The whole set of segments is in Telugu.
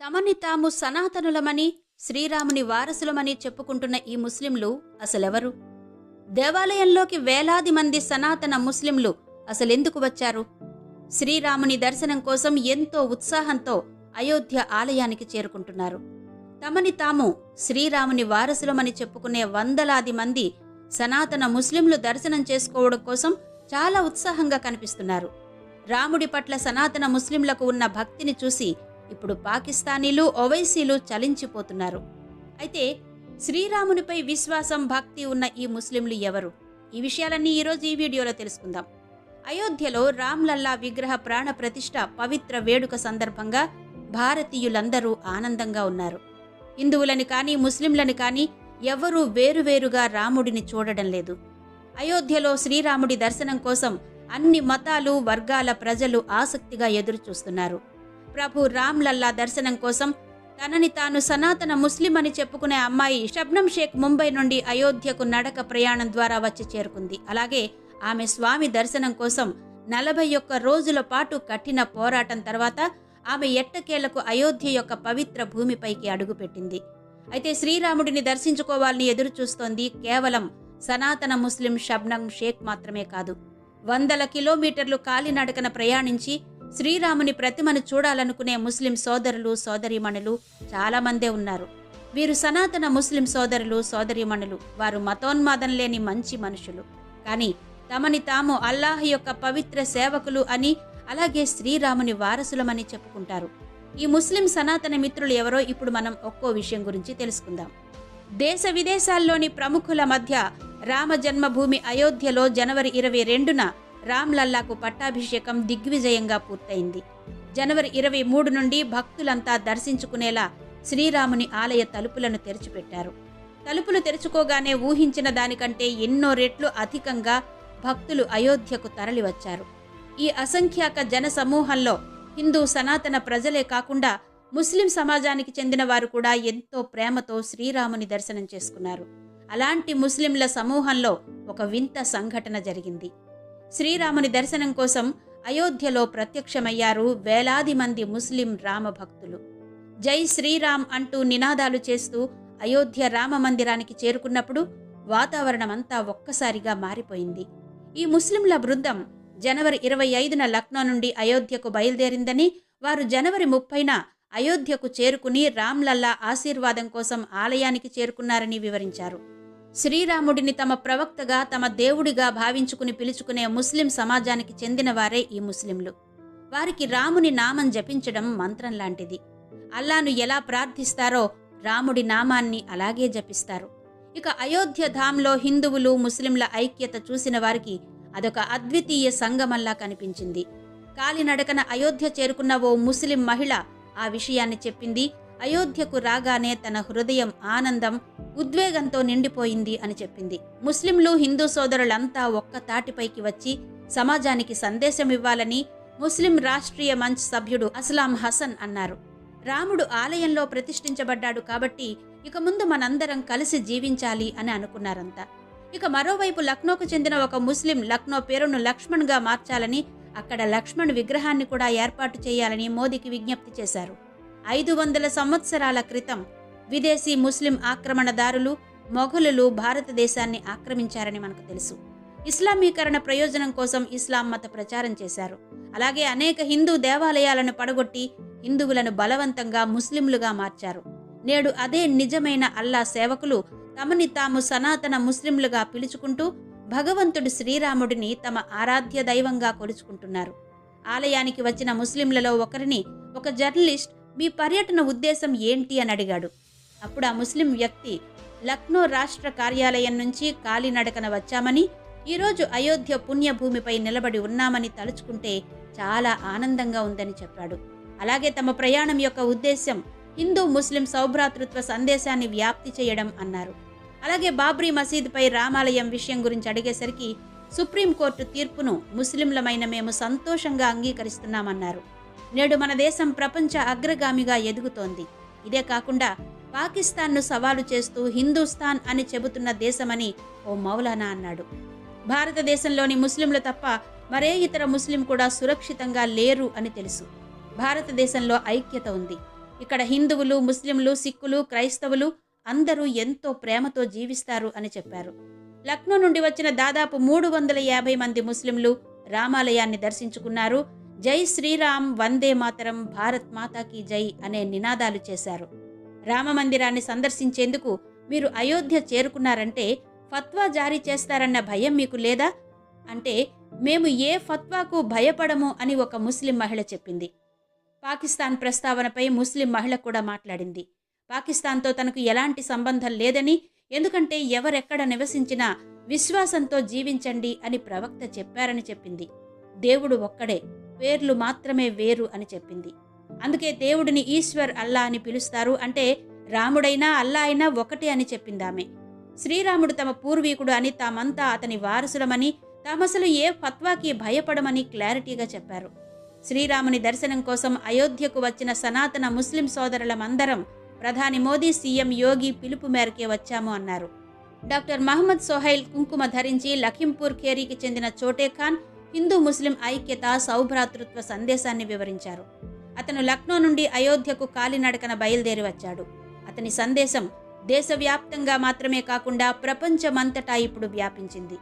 తమని తాము సనాతనులమని శ్రీరాముని వారసులమని చెప్పుకుంటున్న ఈ ముస్లింలు అసలెవరు? దేవాలయంలోకి వేలాది మంది సనాతన ముస్లింలు అసలెందుకు వచ్చారు? శ్రీరాముని దర్శనం కోసం ఎంతో ఉత్సాహంతో అయోధ్య ఆలయానికి చేరుకుంటున్నారు. తమని తాము శ్రీరాముని వారసులమని చెప్పుకునే వందలాది మంది సనాతన ముస్లింలు దర్శనం చేసుకోవడం కోసం చాలా ఉత్సాహంగా కనిపిస్తున్నారు. రాముడి పట్ల సనాతన ముస్లింలకు ఉన్న భక్తిని చూసి ఇప్పుడు పాకిస్తానీలు ఒవైసీలు చలించిపోతున్నారు. అయితే శ్రీరామునిపై విశ్వాసం భక్తి ఉన్న ఈ ముస్లింలు ఎవరు? ఈ విషయాలన్నీ ఈరోజు ఈ వీడియోలో తెలుసుకుందాం. అయోధ్యలో రామ్లల్లా విగ్రహ ప్రాణ ప్రతిష్ఠ పవిత్ర వేడుక సందర్భంగా భారతీయులందరూ ఆనందంగా ఉన్నారు. హిందువులని కానీ ముస్లింలని కానీ ఎవరూ వేరువేరుగా రాముడిని చూడడం లేదు. అయోధ్యలో శ్రీరాముడి దర్శనం కోసం అన్ని మతాలు వర్గాల ప్రజలు ఆసక్తిగా ఎదురుచూస్తున్నారు. ప్రభు రామ్ లల్లా దర్శనం కోసం తనని తాను సనాతన ముస్లిం అని చెప్పుకునే అమ్మాయి షబ్నం షేక్ ముంబై నుండి అయోధ్యకు నడక ప్రయాణం ద్వారా వచ్చి చేరుకుంది. అలాగే ఆమె స్వామి దర్శనం కోసం నలభై ఒక్క రోజుల పాటు కఠిన పోరాటం తర్వాత ఆమె ఎట్టకేలకు అయోధ్య యొక్క పవిత్ర భూమిపైకి అడుగుపెట్టింది. అయితే శ్రీరాముడిని దర్శించుకోవాలని ఎదురుచూస్తోంది కేవలం సనాతన ముస్లిం షబ్నం షేక్ మాత్రమే కాదు. వందల కిలోమీటర్లు కాలినడకన ప్రయాణించి శ్రీరాముని ప్రతిమను చూడాలనుకునే ముస్లిం సోదరులు సోదరీమణులు చాలామందే ఉన్నారు. వీరు సనాతన ముస్లిం సోదరులు సోదరీమణులు. వారు మతోన్మాదం లేని మంచి మనుషులు. కానీ తమని తాము అల్లాహ్ యొక్క పవిత్ర సేవకులు అని అలాగే శ్రీరాముని వారసులమని చెప్పుకుంటారు. ఈ ముస్లిం సనాతన మిత్రులు ఎవరో ఇప్పుడు మనం ఒక్కో విషయం గురించి తెలుసుకుందాం. దేశ విదేశాల్లోని ప్రముఖుల మధ్య రామ జన్మభూమి అయోధ్యలో జనవరి ఇరవై రెండున రామ్ లల్లాకు పట్టాభిషేకం దిగ్విజయంగా పూర్తయింది. జనవరి ఇరవై మూడు నుండి భక్తులంతా దర్శించుకునేలా శ్రీరాముని ఆలయ తలుపులను తెరిచిపెట్టారు. తలుపులు తెరుచుకోగానే ఊహించిన దానికంటే ఎన్నో రెట్లు అధికంగా భక్తులు అయోధ్యకు తరలివచ్చారు. ఈ అసంఖ్యాక జన సమూహంలో హిందూ సనాతన ప్రజలే కాకుండా ముస్లిం సమాజానికి చెందిన వారు కూడా ఎంతో ప్రేమతో శ్రీరాముని దర్శనం చేసుకున్నారు. అలాంటి ముస్లింల సమూహంలో ఒక వింత సంఘటన జరిగింది. శ్రీరాముని దర్శనం కోసం అయోధ్యలో ప్రత్యక్షమయ్యారు వేలాది మంది ముస్లిం రామ భక్తులు జై శ్రీరామ్ అంటూ నినాదాలు చేస్తూ అయోధ్య రామ మందిరానికి చేరుకున్నప్పుడు వాతావరణమంతా ఒక్కసారిగా మారిపోయింది. ఈ ముస్లింల బృందం జనవరి ఇరవై ఐదున లక్నో నుండి అయోధ్యకు బయలుదేరిందని వారు జనవరి ముప్పైన అయోధ్యకు చేరుకుని రామ్లల్లా ఆశీర్వాదం కోసం ఆలయానికి చేరుకున్నారని వివరించారు. శ్రీరాముడిని తమ ప్రవక్తగా తమ దేవుడిగా భావించుకుని పిలుచుకునే ముస్లిం సమాజానికి చెందిన వారే ఈ ముస్లింలు. వారికి రాముని నామం జపించడం మంత్రం లాంటిది. అల్లాను ఎలా ప్రార్థిస్తారో రాముడి నామాన్ని అలాగే జపిస్తారు. ఇక అయోధ్య ధాంలో హిందువులు ముస్లింల ఐక్యత చూసిన వారికి అదొక అద్వితీయ సంగమల్లా కనిపించింది. కాలినడకన అయోధ్య చేరుకున్న ఓ ముస్లిం మహిళ ఆ విషయాన్ని చెప్పింది. అయోధ్యకు రాగానే తన హృదయం ఆనందం ఉద్వేగంతో నిండిపోయింది అని చెప్పింది. ముస్లింలు హిందూ సోదరులంతా ఒక్క తాటిపైకి వచ్చి సమాజానికి సందేశం ఇవ్వాలని ముస్లిం రాష్ట్రీయ మంచ్ సభ్యుడు అస్లాం హసన్ అన్నారు. రాముడు ఆలయంలో ప్రతిష్ఠించబడ్డాడు కాబట్టి ఇక ముందు మనందరం కలిసి జీవించాలి అని అనుకున్నారంతా. ఇక మరోవైపు లక్నోకు చెందిన ఒక ముస్లిం లక్నో పేరును లక్ష్మణ్గా మార్చాలని అక్కడ లక్ష్మణ్ విగ్రహాన్ని కూడా ఏర్పాటు చేయాలని మోదీకి విజ్ఞప్తి చేశారు. ఐదు వందల సంవత్సరాల క్రితం విదేశీ ముస్లిం ఆక్రమణదారులు మొఘలులు భారతదేశాన్ని ఆక్రమించారని మనకు తెలుసు. ఇస్లామీకరణ ప్రయోజనం కోసం ఇస్లాం మత ప్రచారం చేశారు. అలాగే అనేక హిందూ దేవాలయాలను పడగొట్టి హిందువులను బలవంతంగా ముస్లింలుగా మార్చారు. నేడు అదే నిజమైన అల్లా సేవకులు తమని తాము సనాతన ముస్లింలుగా పిలుచుకుంటూ భగవంతుడు శ్రీరాముడిని తమ ఆరాధ్య దైవంగా కొలుచుకుంటున్నారు. ఆలయానికి వచ్చిన ముస్లింలలో ఒకరిని ఒక జర్నలిస్ట్ మీ పర్యటన ఉద్దేశం ఏంటి అని అడిగాడు. అప్పుడు ఆ ముస్లిం వ్యక్తి లక్నో రాష్ట్ర కార్యాలయం నుంచి కాలినడకన వచ్చామని ఈరోజు అయోధ్య పుణ్యభూమిపై నిలబడి ఉన్నామని తలుచుకుంటే చాలా ఆనందంగా ఉందని చెప్పాడు. అలాగే తమ ప్రయాణం యొక్క ఉద్దేశం హిందూ ముస్లిం సౌభ్రాతృత్వ సందేశాన్ని వ్యాప్తి చేయడం అన్నారు. అలాగే బాబ్రీ మసీద్పై రామాలయం విషయం గురించి అడిగేసరికి సుప్రీంకోర్టు తీర్పును ముస్లింలమైన మేము సంతోషంగా అంగీకరిస్తున్నామన్నారు. నేడు మన దేశం ప్రపంచ అగ్రగామిగా ఎదుగుతోంది. ఇదే కాకుండా పాకిస్తాన్ను సవాలు చేస్తూ హిందూస్థాన్ అని చెబుతున్న దేశమని ఓ మౌలానా అన్నాడు. భారతదేశంలోని ముస్లింలు తప్ప మరే ఇతర ముస్లిం కూడా సురక్షితంగా లేరు అని తెలుసు. భారతదేశంలో ఐక్యత ఉంది. ఇక్కడ హిందువులు ముస్లింలు సిక్కులు క్రైస్తవులు అందరూ ఎంతో ప్రేమతో జీవిస్తారు అని చెప్పారు. లక్నో నుండి వచ్చిన దాదాపు మూడు వందల యాభై మంది ముస్లింలు రామాలయాన్ని దర్శించుకున్నారు. జై శ్రీరామ్ వందే మాతరం భారత్ మాతాకి జై అనే నినాదాలు చేశారు. రామమందిరాన్ని సందర్శించేందుకు మీరు అయోధ్య చేరుకున్నారంటే ఫత్వా జారీ చేస్తారన్న భయం మీకు లేదా? అంటే మేము ఏ ఫత్వాకు భయపడము అని ఒక ముస్లిం మహిళ చెప్పింది. పాకిస్తాన్ ప్రస్తావనపై ముస్లిం మహిళ కూడా మాట్లాడింది. పాకిస్తాన్తో తనకు ఎలాంటి సంబంధం లేదని ఎందుకంటే ఎవరెక్కడ నివసించినా విశ్వాసంతో జీవించండి అని ప్రవక్త చెప్పారని చెప్పింది. దేవుడు ఒక్కడే. పేర్లు మాత్రమే వేరు అని చెప్పింది. అందుకే దేవుడిని ఈశ్వర్ అల్లా అని పిలుస్తారు అంటే రాముడైనా అల్లా అయినా ఒకటే అని చెప్పిందామె. శ్రీరాముడు తమ పూర్వీకుడు అని తామంతా అతని వారసులమని తామసలు ఏ ఫత్వాకి భయపడమని క్లారిటీగా చెప్పారు. శ్రీరాముని దర్శనం కోసం అయోధ్యకు వచ్చిన సనాతన ముస్లిం సోదరులమందరం ప్రధాని మోదీ సీఎం యోగి పిలుపు మేరకే వచ్చాము అన్నారు. డాక్టర్ మహమ్మద్ సోహైల్ కుంకుమ ధరించి లఖింపూర్ ఖేరీకి చెందిన చోటే ఖాన్ హిందూ ముస్లిం ఐక్యత సౌభ్రాతృత్వ సందేశాన్ని వివరించారు. అతను లక్నో నుండి అయోధ్యకు కాలినడకన బయలుదేరి వచ్చాడు. అతని సందేశం దేశవ్యాప్తంగా మాత్రమే కాకుండా ప్రపంచమంతటా ఇప్పుడు వ్యాపించింది.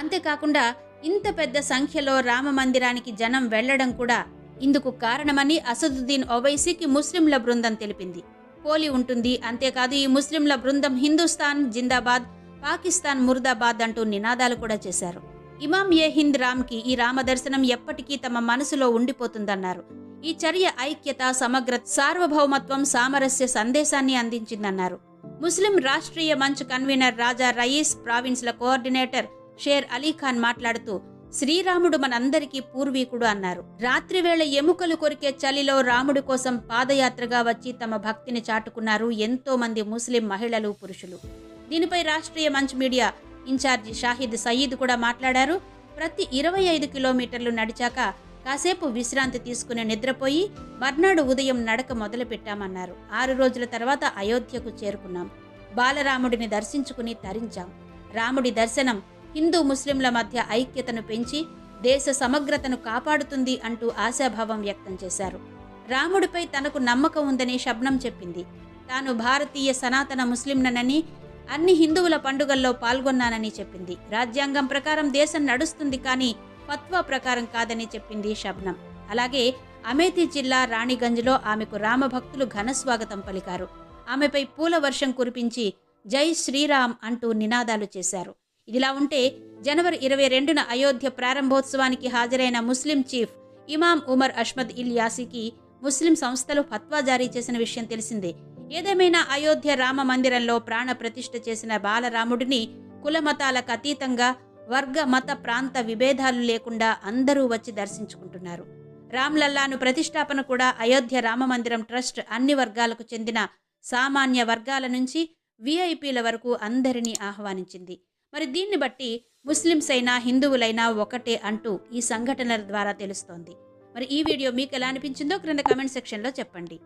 అంతేకాకుండా ఇంత పెద్ద సంఖ్యలో రామ మందిరానికి జనం వెళ్ళడం కూడా ఇందుకు కారణమని అసదుద్దీన్ ఒవైసీకి ముస్లింల బృందం తెలిపింది. పోలి ఉంటుంది అంతేకాదు ఈ ముస్లింల బృందం హిందుస్థాన్ జిందాబాద్ పాకిస్తాన్ ముర్దాబాద్ అంటూ నినాదాలు కూడా చేశారు. ఇమాం ఏ హింద్ రామ్కి ఈ రామ దర్శనం ఎప్పటికీ తమ మనసులో ఉండిపోతుందన్నారు. ఈ చర్య ఐక్యత సమగ్ర సార్వభౌమత్వం సామరస్య సందేశాన్ని అందించిందన్నారు. ముస్లిం రాష్ట్రీయ మంచ్ కన్వీనర్ రాజా రయీస్ ప్రావిన్స్ల కోఆర్డినేటర్ షేర్ అలీఖాన్ మాట్లాడుతూ శ్రీరాముడు మనందరికీ పూర్వీకుడు అన్నారు. రాత్రివేళ ఎముకలు కొరికే చలిలో రాముడి కోసం పాదయాత్రగా వచ్చి తమ భక్తిని చాటుకున్నారు ఎంతో మంది ముస్లిం మహిళలు పురుషులు. దీనిపై Rashtriya Manch media in charge Shahid Saeed కూడా మాట్లాడారు. ప్రతి ఇరవై ఐదు కిలోమీటర్లు నడిచాక కాసేపు విశ్రాంతి తీసుకుని నిద్రపోయి మర్నాడు ఉదయం నడక మొదలుపెట్టామన్నారు. ఆరు రోజుల తర్వాత అయోధ్యకు చేరుకున్నాం. బాలరాముడిని దర్శించుకుని తరించాం. రాముడి దర్శనం హిందూ ముస్లింల మధ్య ఐక్యతను పెంచి దేశ సమగ్రతను కాపాడుతుంది అంటూ ఆశాభావం వ్యక్తం చేశారు. రాముడిపై తనకు నమ్మకం ఉందని శబ్నం చెప్పింది. తాను భారతీయ సనాతన ముస్లింననని అన్ని హిందువుల పండుగల్లో పాల్గొన్నానని చెప్పింది. రాజ్యాంగం ప్రకారం దేశం నడుస్తుంది కానీ ఫత్వా ప్రకారం కాదని చెప్పింది శబ్నం. అలాగే అమేథీ జిల్లా రాణిగంజ్లో ఆమెకు రామభక్తులు ఘనస్వాగతం పలికారు. ఆమెపై పూల వర్షం కురిపించి జై శ్రీరామ్ అంటూ నినాదాలు చేశారు. ఇదిలా ఉంటే జనవరి ఇరవై రెండున అయోధ్య ప్రారంభోత్సవానికి హాజరైన ముస్లిం చీఫ్ ఇమాం ఉమర్ అష్మద్ ఇల్ యాసికి ముస్లిం సంస్థలు ఫత్వా జారీ చేసిన విషయం తెలిసిందే. ఏదేమైనా అయోధ్య రామ మందిరంలో ప్రాణ ప్రతిష్ఠ చేసిన బాలరాముడిని కులమతాలకు అతీతంగా వర్గ మత ప్రాంత విభేదాలు లేకుండా అందరూ వచ్చి దర్శించుకుంటున్నారు. రామ్లల్లాను ప్రతిష్టాపన కూడా అయోధ్య రామమందిరం ట్రస్ట్ అన్ని వర్గాలకు చెందిన సామాన్య వర్గాల నుంచి విఐపీల వరకు అందరినీ ఆహ్వానించింది. మరి దీన్ని బట్టి ముస్లిమ్స్ అయినా హిందువులైనా ఒకటే అంటూ ఈ సంఘటనల ద్వారా తెలుస్తోంది. మరి ఈ వీడియో మీకు ఎలా అనిపించిందో క్రింద కమెంట్ సెక్షన్లో చెప్పండి.